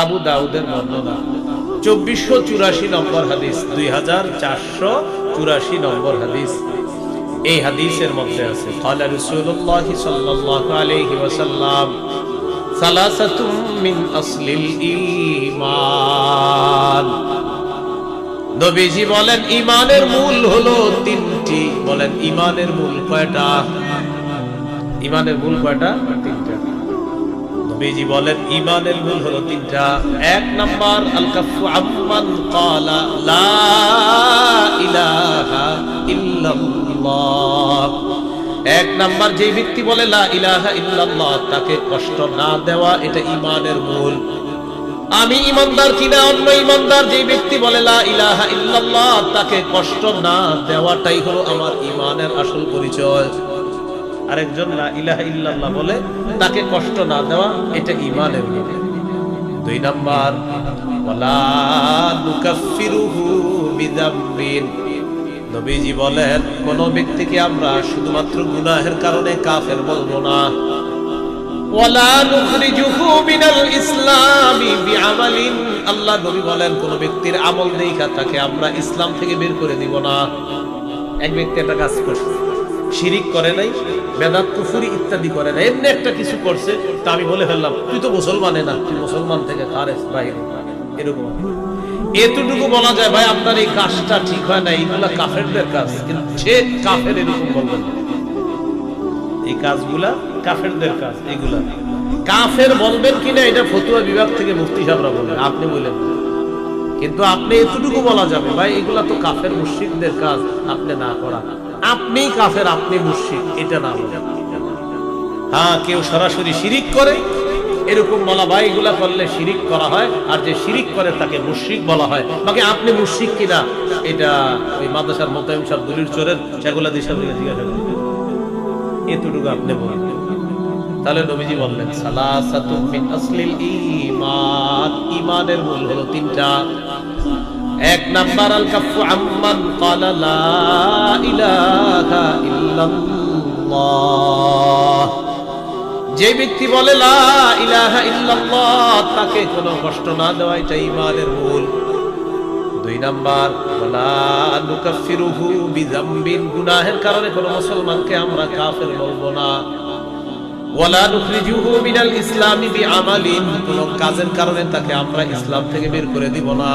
আবু দাউদের বর্ণনা। চব্বিশশো চুরাশি নম্বর হাদিস, দুই হাজার চারশো চুরাশি নম্বর হাদিস। এই হাদিসের মধ্যে আছে, কালা সালাসাতুম মিন আসলিল নবীজি বলেন, ঈমানের মূল হলো তিনটি। বলেন ইমানের মূল কয়টা? ইমানের মূল কয়টা? তিনটা। নবীজি বলেন ইমানের মূল হলো তিনটা। এক নাম্বার আল কাফু আম্মান ক্বালা, লা ইলাহা ইল্লাল্লাহ। এক নাম্বার, যে ব্যক্তি বলে, লা ইলাহা ইল্লাল্লাহ, তাকে কষ্ট না দেওয়া, এটা ইমানের মূল আমি ইমানদার কিনা, অন্য ইমানদার যে ব্যক্তি বলে, লা ইলাহা ইল্লাল্লাহ, তাকে কষ্ট না দেওয়াটাই হলো আমার ইমানের আসল পরিচয়। আরেকজন লা ইলাহা ইল্লাল্লাহ বলে, তাকে কষ্ট না দেওয়া, এটা ইমানের মূল দুই নাম্বার, ওয়ালা নুকাফিরুহু বিযাম্বিন নবীজি বলেন, কোন ব্যক্তিকে আমরা শুধুমাত্র গুনাহের কারণে কাফের বলব না। ওয়ালা নুখরিজুহু মিনাল ইসলামি বিআমালিন। আল্লাহ নবী বলেন, কোন ব্যক্তির আমল দেখা তাকে আমরা ইসলাম থেকে বের করে দিব না। এক ব্যক্তি একটা কাজ করছে। শিরিক করে নাই, বেদাত, কুফুরি ইত্যাদি করে নাই। এমনি একটা কিছু করছে, তা আমি বলে ফেললাম, তুই তো মুসলমানে না, তুই মুসলমান থেকে খারেজ বাহির এরকম। এতটুকু বলা যায়, ভাই, আপনার এই কাজটা ঠিক হয় না, এইগুলা কাফেরদের কাজ। কিন্তু সে কাফের এরকম বলবেন। এই কাজগুলা কাফেরদের কাজ, এগুলা। কাফের বলবেন কিনা, এটা ফতুয়া বিভাগ থেকে মুফতি সাহেবরা বলেন আপনি বলেন। কিন্তু আপনি এতটুকু বলা যাবে, ভাই, এগুলা তো কাফের মুশরিকদের কাজ, আপনি না করা। আপনি কাফের, আপনি মুশরিক, এটা না বলেন হ্যাঁ কেউ সরাসরি শিরিক করে, এরকম বলা, ভাই, এগুলা করলে শিরিক করা হয়, আর যে শিরিক করে তাকে মুশরিক বলা হয়। বাকি আপনি মুশরিক কিনা, এটা ওই মাদ্রাসার মোতায়েম সাহেব, দলিল চোরের সেগুলা দিশা জিজ্ঞাসা করবেন। এতটুকু আপনি বলেন। তাহলে নবীজি বললেন, সালাসাতু মিন আসলিল ঈমান। ঈমানের মূল হলো তিনটা। এক নাম্বার আল কাফু আম্মান ক্বালা লা ইলাহা ইল্লাল্লাহ। যে ব্যক্তি বলে লা ইলাহা ইল্লাল্লাহ, তাকে কোনো কষ্ট না দেওয়া, এটা ঈমানের মূল দুই নাম্বার, ওয়ালা নুকাফিরুহু গুনাহের কারণে কোনো মুসলমানকে আমরা কাফের বলব না। ওয়ালা নুখরিজুহু মিনাল ইসলামি বিআমালিন। কোন কাজের কারণে তাকে আমরা ইসলাম থেকে বের করে দিব না।